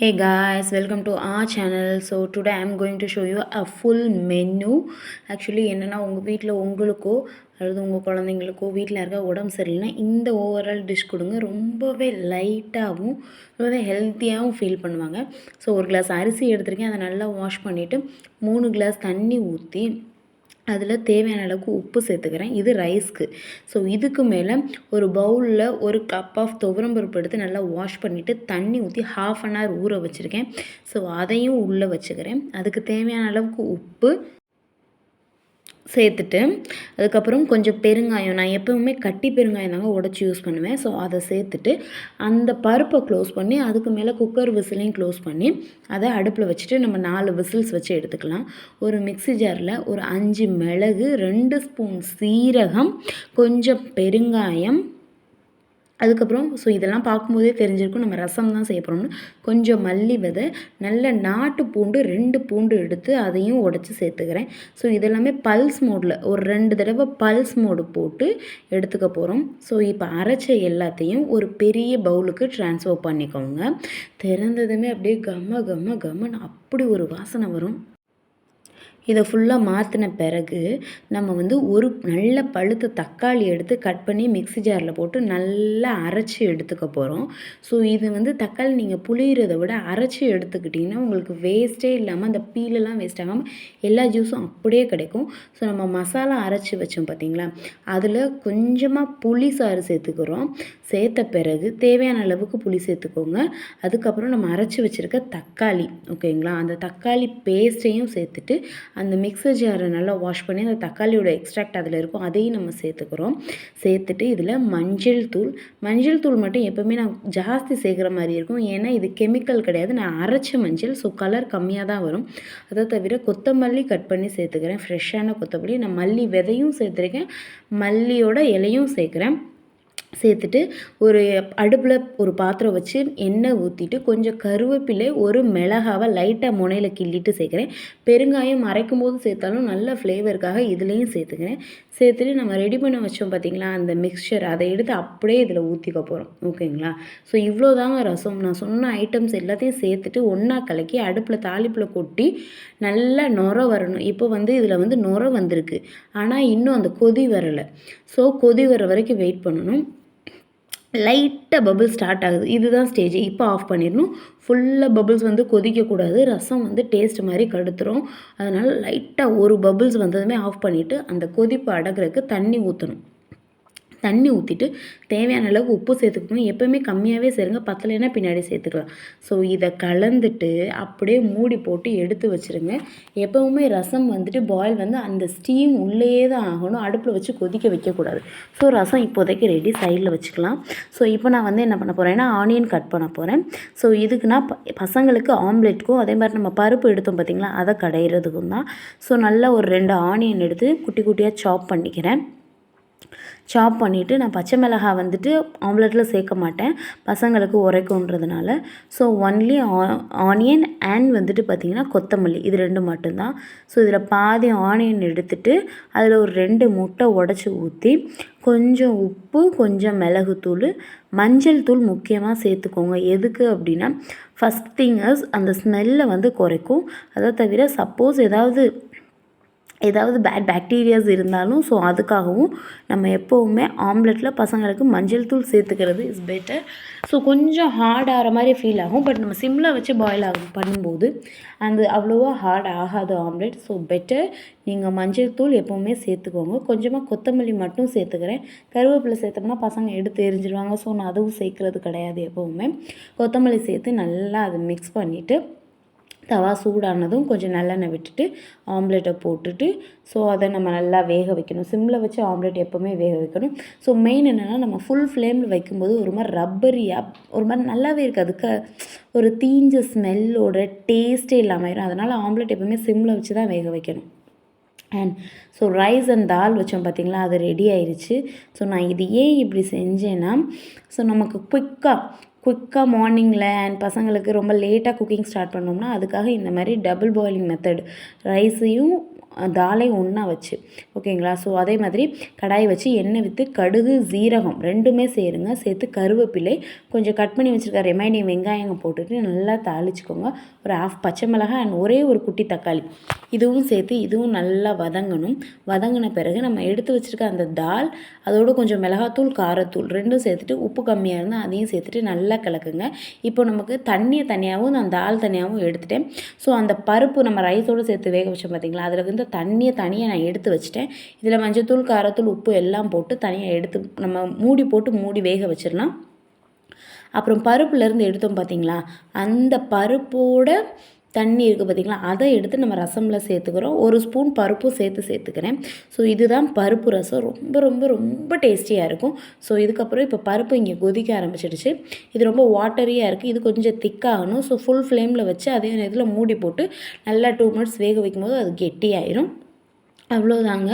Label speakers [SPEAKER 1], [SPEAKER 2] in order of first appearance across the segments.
[SPEAKER 1] Hey guys, welcome to our channel. So today I'm going to show you a full menu. Actually என்னன்னா உங்கள் வீட்டில் உங்களுக்கோ அல்லது உங்கள் குழந்தைங்களுக்கோ வீட்டில் இருக்க உடம்பு சரியில்லைனா இந்த ஓவரால் டிஷ் கொடுங்க ரொம்பவே லைட்டாகவும் ரொம்பவே ஹெல்த்தியாகவும் ஃபீல் பண்ணுவாங்க ஸோ ஒரு கிளாஸ் அரிசி எடுத்திருக்கேன் அதை நல்லா வாஷ் பண்ணிவிட்டு மூணு கிளாஸ் தண்ணி ஊற்றி அதில் தேவையான அளவுக்கு உப்பு சேர்த்துக்கிறேன். இது ரைஸ்க்கு ஸோ இதுக்கு மேலே ஒரு பவுலில் ஒரு கப் ஆஃப் துவரம்பருப்பு எடுத்து நல்லா வாஷ் பண்ணிவிட்டு தண்ணி ஊற்றி ஹாஃப் அன் ஹவர் ஊற வச்சுருக்கேன். ஸோ அதையும் உள்ளே வச்சுக்கிறேன். அதுக்கு தேவையான அளவுக்கு உப்பு சேர்த்துட்டு அதுக்கப்புறம் கொஞ்சம் பெருங்காயம் நான் எப்போவுமே கட்டி பெருங்காயம் தாங்க உடச்சி யூஸ் பண்ணுவேன். ஸோ அதை சேர்த்துட்டு அந்த பருப்பை க்ளோஸ் பண்ணி அதுக்கு மேலே குக்கர் விசிலையும் க்ளோஸ் பண்ணி அதை அடுப்பில் வச்சுட்டு நம்ம நாலு விசில்ஸ் வச்சு எடுத்துக்கலாம். ஒரு மிக்ஸி ஜாரில் ஒரு அஞ்சு மிளகு ரெண்டு ஸ்பூன் சீரகம் கொஞ்சம் பெருங்காயம் அதுக்கப்புறம் ஸோ இதெல்லாம் பார்க்கும்போதே தெரிஞ்சிருக்கும் நம்ம ரசம் தான் செய்ய போகிறோம்னு கொஞ்சம் மல்லி விதை நல்ல நாட்டு பூண்டு ரெண்டு பூண்டு எடுத்து அதையும் உடச்சி சேர்த்துக்கிறேன். ஸோ இதெல்லாமே பல்ஸ் மோடில் ஒரு ரெண்டு தடவை பல்ஸ் மோடு போட்டு எடுத்துக்க போகிறோம் ஸோ இப்போ அரைச்ச எல்லாத்தையும் ஒரு பெரிய பவுலுக்கு ட்ரான்ஸ்ஃபர் பண்ணிக்கோங்க. திறந்ததுமே அப்படியே கம்ம கம்ம கம்மன்னு அப்படி ஒரு வாசனை வரும். இதை ஃபுல்லாக மாற்றின பிறகு நம்ம வந்து ஒரு நல்ல பழுத்த தக்காளி எடுத்து கட் பண்ணி மிக்ஸி ஜாரில் போட்டு நல்லா அரைச்சி எடுத்துக்க போகிறோம் ஸோ இது வந்து தக்காளி நீங்கள் புளியிறதை விட அரைச்சி எடுத்துக்கிட்டிங்கன்னா உங்களுக்கு வேஸ்ட்டே இல்லாமல் அந்த பீலெல்லாம் வேஸ்ட் ஆகாமல் எல்லா ஜூஸும் அப்படியே கிடைக்கும். ஸோ நம்ம மசாலா அரைச்சி வச்சோம் பார்த்தீங்களா அதில் கொஞ்சமாக புளி சாறு சேர்த்துக்கிறோம். சேர்த்த பிறகு தேவையான அளவுக்கு புளி சேர்த்துக்கோங்க. அதுக்கப்புறம் நம்ம அரைச்சி வச்சுருக்க தக்காளி ஓகேங்களா அந்த தக்காளி பேஸ்ட்டையும் சேர்த்துட்டு அந்த மிக்சர் ஜாரை நல்லா வாஷ் பண்ணி அந்த தக்காளியோட எக்ஸ்ட்ராக்ட் அதில் இருக்கும் அதையும் நம்ம சேர்த்துக்கிறோம். சேர்த்துட்டு இதில் மஞ்சள் தூள் மஞ்சள் தூள் மட்டும் எப்போவுமே நான் ஜாஸ்தி சேர்க்குற மாதிரி இருக்கும். ஏன்னா இது கெமிக்கல் கிடையாது. நான் அரைச்ச மஞ்சள் ஸோ கலர் கம்மியாக தான் வரும். அதை தவிர கொத்தமல்லி கட் பண்ணி சேர்த்துக்கிறேன். ஃப்ரெஷ்ஷான கொத்தமல்லி நான் மல்லி விதையும் சேர்த்துருக்கேன். மல்லியோட இலையும் சேர்க்குறேன். சேர்த்துட்டு ஒரு அடுப்பில் ஒரு பாத்திரம் வச்சு எண்ணெய் ஊற்றிட்டு கொஞ்சம் கருவேப்பிலை ஒரு மிளகாவை லைட்டாக முனையில் கிள்ளிட்டு சேர்க்குறேன். பெருங்காயம் அரைக்கும் போது சேர்த்தாலும் நல்ல ஃப்ளேவருக்காக இதுலேயும் சேர்த்துக்கிறேன். சேர்த்துட்டு நம்ம ரெடி பண்ண வச்சோம் பார்த்திங்களா அந்த மிக்சர் அதை எடுத்து அப்படியே இதில் ஊற்றிக்க போகிறோம் ஓகேங்களா? ஸோ இவ்வளோ தாங்க ரசம். நான் சொன்ன ஐட்டம்ஸ் எல்லாத்தையும் சேர்த்துட்டு ஒன்றா கலக்கி அடுப்பில் தாளிப்பில் கொட்டி நல்லா நுர வரணும். இப்போ வந்து இதில் வந்து நுர வந்திருக்கு. ஆனால் இன்னும் அந்த கொதி வரலை. ஸோ கொதி வர வரைக்கும் வெயிட் பண்ணணும். லைட்டாக பபுள் ஸ்டார்ட் ஆகுது. இதுதான் ஸ்டேஜ் இப்போ ஆஃப் பண்ணிடணும். ஃபுல்லாக பபுள்ஸ் வந்து கொதிக்கக்கூடாது. ரசம் வந்து டேஸ்ட் மாதிரி கடுத்துரும். அதனால் லைட்டாக ஒரு பபுள்ஸ் வந்ததுமே ஆஃப் பண்ணிவிட்டு அந்த கொதிப்பு அடக்கிறதுக்கு தண்ணி ஊற்றணும் தண்ணி ஊற்றிட்டு தேவையான அளவுக்கு உப்பு சேர்த்துக்கணும். எப்போவுமே கம்மியாகவே சேருங்க. பத்தலைன்னா பின்னாடி சேர்த்துக்கலாம். ஸோ இதை கலந்துட்டு அப்படியே மூடி போட்டு எடுத்து வச்சுருங்க. எப்போவுமே ரசம் வந்துட்டு பாயில் வந்து அந்த ஸ்டீம் உள்ளேயே தான் ஆகணும். அடுப்பில் வச்சு கொதிக்க வைக்கக்கூடாது. ஸோ ரசம் இப்போதைக்கு ரெடி சைடில் வச்சுக்கலாம். ஸோ இப்போ நான் வந்து என்ன பண்ண போகிறேன்னா ஆனியன் கட் பண்ண போகிறேன் ஸோ இதுக்கு நான் பசங்களுக்கு ஆம்லெட்டுக்கும் அதே மாதிரி நம்ம பருப்பு எடுத்தோம் பார்த்திங்களா அதை கடையிறதுக்கும் தான். ஸோ நல்லா ஒரு ரெண்டு ஆனியன் எடுத்து குட்டி குட்டியாக சாப் பண்ணிக்கிறேன். சாப் பண்ணிவிட்டு நான் பச்சை மிளகாய் வந்துட்டு ஆம்லெட்டில் சேர்க்க மாட்டேன். பசங்களுக்கு உரைக்குன்றதுனால. ஸோ ஒன்லி ஆனியன் அண்ட் வந்துட்டு பார்த்திங்கன்னா கொத்தமல்லி. இது ரெண்டு மட்டும்தான். ஸோ இதில் பாதி ஆனியன் எடுத்துட்டு அதில் ஒரு ரெண்டு முட்டை உடச்சி ஊற்றி கொஞ்சம் உப்பு கொஞ்சம் மிளகுத்தூள் மஞ்சள் தூள் முக்கியமாக சேர்த்துக்கோங்க. எதுக்கு அப்படின்னா ஃபஸ்ட் திங்கர்ஸ் அந்த ஸ்மெல்லை வந்து குறைக்கும். அதை தவிர சப்போஸ் ஏதாவது ஏதாவது பேட் பேக்டீரியாஸ் இருந்தாலும் ஸோ அதுக்காகவும் நம்ம எப்போவுமே ஆம்லெட்டில் பசங்களுக்கு மஞ்சள் தூள் சேர்த்துக்கிறது இஸ் பெட்டர் ஸோ கொஞ்சம் ஹார்ட் ஆகிற மாதிரி ஃபீல் ஆகும். பட் நம்ம சிம்மில் வச்சு பாயில் ஆகும் பண்ணும்போது. அந்த அவ்வளோவா ஹார்ட் ஆகாது ஆம்லெட். ஸோ பெட்டர் நீங்கள் மஞ்சள் தூள் எப்போவுமே சேர்த்துக்கோங்க. கொஞ்சமாக கொத்தமல்லி மட்டும் சேர்த்துக்கிறேன். கருவேப்பிலை சேர்த்தோம்னா பசங்க எடுத்து எரிஞ்சிருவாங்க. ஸோ நான் அதுவும் சேர்க்குறது கிடையாது எப்போவுமே. கொத்தமல்லி சேர்த்து நல்லா அதை மிக்ஸ் பண்ணிவிட்டு தவா சூடானதும் கொஞ்சம் நல்லெண்ணெய் விட்டுட்டு ஆம்லெட்டை போட்டுட்டு ஸோ அதை நம்ம நல்லா வேக வைக்கணும். சிம்மில் வச்சு ஆம்லெட் எப்போவுமே வேக வைக்கணும். ஸோ மெயின் என்னென்னா நம்ம ஃபுல் ஃப்ளேமில் வைக்கும்போது ஒரு மாதிரி ரப்பரியாக ஒரு மாதிரி நல்லாவே இருக்குது. அதுக்கு ஒரு தீஞ்ச ஸ்மெல்லோட டேஸ்ட்டே இல்லாமல் ஆயிரும். அதனால் ஆம்லெட் எப்போவுமே சிம்மில் வச்சு தான் வேக வைக்கணும். And so rice and dal வச்சோம் பார்த்திங்களா அது ரெடி ஆயிடுச்சு ஸோ நான் இது ஏன் இப்படி செஞ்சேன்னா ஸோ நமக்கு குயிக்காக குயிக்காக மார்னிங்கில் அண்ட் பசங்களுக்கு ரொம்ப லேட்டாக குக்கிங் ஸ்டார்ட் பண்ணோம்னா அதுக்காக இந்த மாதிரி டபுள் பாயிலிங் மெத்தட் ரைஸையும் தாலை ஒன்றா வச்சு ஓகேங்களா? ஸோ அதே மாதிரி கடாயை வச்சு எண்ணெய் விற்று கடுகு ஜீரகம் ரெண்டுமே சேருங்க. சேர்த்து கருவேப்பிலை கொஞ்சம் கட் பண்ணி வச்சுருக்க ரிமைனிங் வெங்காயம் போட்டுட்டு நல்லா தாளிச்சுக்கோங்க. ஒரு ஆஃப் பச்சை மிளகாய் அண்ட் ஒரே ஒரு குட்டி தக்காளி. இதுவும் சேர்த்து இதுவும் நல்லா வதங்கணும். வதங்கின பிறகு நம்ம எடுத்து வச்சுருக்க அந்த தால் அதோடு கொஞ்சம் மிளகாத்தூள் காரத்தூள் ரெண்டும் சேர்த்துட்டு உப்பு கம்மியாக இருந்தால் அதையும் சேர்த்துட்டு நல்லா கலக்குங்க. இப்போ நமக்கு தண்ணியை தனியாகவும் நான் தால் தனியாகவும் எடுத்துட்டேன். ஸோ அந்த பருப்பு நம்ம ரைஸோடு சேர்த்து வேக வச்சோம் பார்த்தீங்களா அதில் வந்து தண்ணியை தனியாக நான் எடுத்து வச்சுட்டேன். இதில் மஞ்சத்தூள் காரத்தூள் உப்பு எல்லாம் போட்டு தனியாக எடுத்து நம்ம மூடி போட்டு மூடி வேக வச்சிடலாம். அப்புறம் பருப்புலேருந்து எடுத்தோம் பார்த்தீங்களா அந்த பருப்போட தண்ணி இருக்குது பார்த்திங்களா அதை எடுத்து நம்ம ரசமில் சேர்த்துக்கிறோம். ஒரு ஸ்பூன் பருப்பும் சேர்த்து சேர்த்துக்கிறேன். ஸோ இதுதான் பருப்பு ரசம். ரொம்ப ரொம்ப ரொம்ப டேஸ்டியாக இருக்கும். ஸோ இதுக்கப்புறம் இப்போ பருப்பு இங்கே கொதிக்க ஆரம்பிச்சிடுச்சு. இது ரொம்ப வாட்டரியாக இருக்குது இது கொஞ்சம் திக்காகணும். ஸோ ஃபுல் ஃப்ளேமில் வச்சு அதே இதில் மூடி போட்டு நல்லா டூ மினிட்ஸ் வேக வைக்கும்போது அது கெட்டியாயிரும். அவ்வளோதாங்க.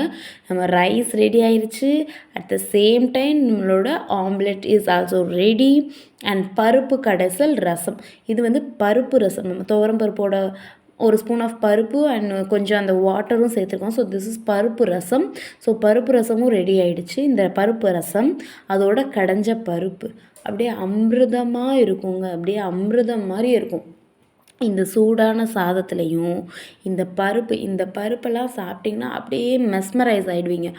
[SPEAKER 1] நம்ம ரைஸ் ரெடி ஆயிடுச்சு அட் த சேம் டைம் நம்மளோட omelette is also ready and பருப்பு கடைசல் ரசம். இது வந்து பருப்பு ரசம். நம்ம துவரம் பருப்போட ஒரு ஸ்பூன் ஆஃப் பருப்பு அண்ட் கொஞ்சம் அந்த வாட்டரும் சேர்த்துருக்கோம் ஸோ திஸ் இஸ் பருப்பு ரசம். ஸோ பருப்பு ரசமும் ரெடி ஆகிடுச்சு இந்த பருப்பு ரசம் அதோட கடைஞ்ச பருப்பு. அப்படியே அமிர்தமாக இருக்குங்க. அப்படியே அமிர்தம் மாதிரி இருக்கும். இந்த சூடான சாதத்துலேயும் இந்த பருப்பு இந்த பருப்பெல்லாம் சாப்பிட்டிங்கன்னா அப்படியே மெஸ்மரைஸ் ஆகிடுவீங்க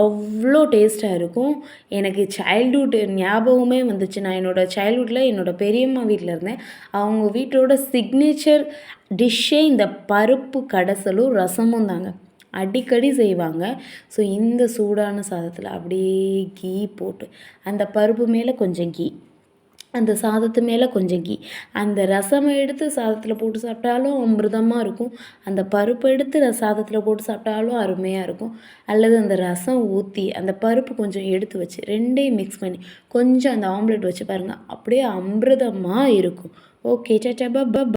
[SPEAKER 1] அவ்வளோ டேஸ்ட்டாக இருக்கும். எனக்கு சைல்ட்ஹுட் ஞாபகமே வந்துச்சு. நான் என்னோடய சைல்டுஹுட்டில் என்னோடய பெரியம்மா வீட்டில் இருந்தேன். அவங்க வீட்டோட சிக்னேச்சர் டிஷ்ஷே இந்த பருப்பு கடைசலும் ரசமும் தாங்க. அடிக்கடி செய்வாங்க. ஸோ இந்த சூடான சாதத்தில் அப்படியே கீ போட்டு அந்த பருப்பு மேலே கொஞ்சம் கீ. அந்த சாதத்து மேலே கொஞ்சம் கீ. அந்த ரசம் எடுத்து சாதத்தில் போட்டு சாப்பிட்டாலும் அமிர்தமாக இருக்கும். அந்த பருப்பு எடுத்து சாதத்தில் போட்டு சாப்பிட்டாலும் அருமையாக இருக்கும். அல்லது அந்த ரசம் ஊற்றி அந்த பருப்பு கொஞ்சம் எடுத்து வச்சு ரெண்டையும் மிக்ஸ் பண்ணி கொஞ்சம் அந்த ஆம்லெட் வச்சு பாருங்கள் அப்படியே அமிர்தமாக இருக்கும். ஓகே சச்சா பப்